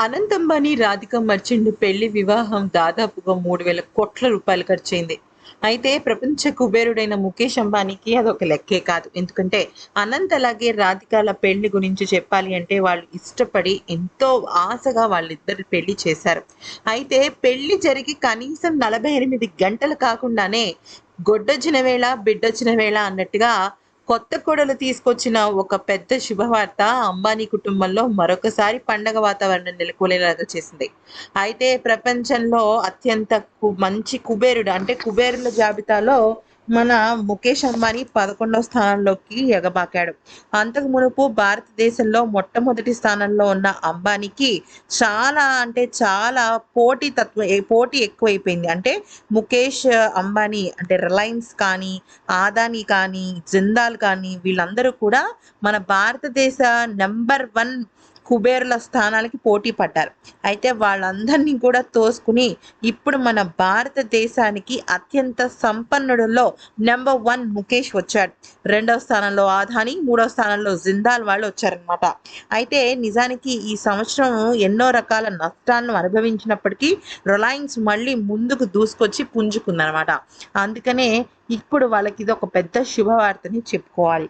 Anant Ambani Radhika merchant పెళ్ళి వివాహం దాదాపుగా మూడు వేల కోట్ల రూపాయలు ఖర్చయింది. అయితే ప్రపంచ కుబేరుడైన ముఖేష్ అంబానీకి అదొక లెక్కే కాదు. ఎందుకంటే అనంత్ అలాగే రాధికాల పెళ్ళి గురించి చెప్పాలి అంటే వాళ్ళు ఇష్టపడి ఎంతో ఆశగా వాళ్ళిద్దరు పెళ్ళి చేశారు. అయితే పెళ్ళి జరిగి కనీసం నలభై ఎనిమిది గంటలు కాకుండానే గొడ్డొచ్చిన వేళ బిడ్డొచ్చిన వేళ అన్నట్టుగా కొత్త కోడలు తీసుకొచ్చిన ఒక పెద్ద శుభవార్త అంబానీ కుటుంబంలో మరొకసారి పండగ వాతావరణం నెలకొలేలాగా చేసింది. అయితే ప్రపంచంలో అత్యంత కు- మంచి కుబేరుడు అంటే కుబేరుల జాబితాలో మన ముఖేష్ అంబానీ పదకొండవ స్థానంలోకి ఎగబాకాడు. అంతకు మునుపు భారతదేశంలో మొట్టమొదటి స్థానంలో ఉన్న అంబానీకి చాలా అంటే చాలా పోటీ తత్వ పోటీ ఎక్కువైపోయింది. అంటే ముఖేష్ అంబానీ అంటే రిలయన్స్ కానీ ఆదాని కానీ జిందాల్ కానీ వీళ్ళందరూ కూడా మన భారతదేశ నెంబర్ వన్ కుబేరుల స్థానాలకి పోటీ పడ్డారు. అయితే వాళ్ళందరినీ కూడా తోసుకుని ఇప్పుడు మన భారతదేశానికి అత్యంత సంపన్నుడుల్లో నెంబర్ వన్ ముఖేష్ వచ్చాడు. రెండవ స్థానంలో ఆధాని మూడవ స్థానంలో జిందాల్ వాళ్ళు వచ్చారనమాట అయితే నిజానికి ఈ సంవత్సరం ఎన్నో రకాల నష్టాలను అనుభవించినప్పటికీ రిలయన్స్ మళ్ళీ ముందుకు దూసుకొచ్చి పుంజుకుందనమాట అందుకనే ఇప్పుడు వాళ్ళకి ఇది ఒక పెద్ద శుభవార్తని చెప్పుకోవాలి.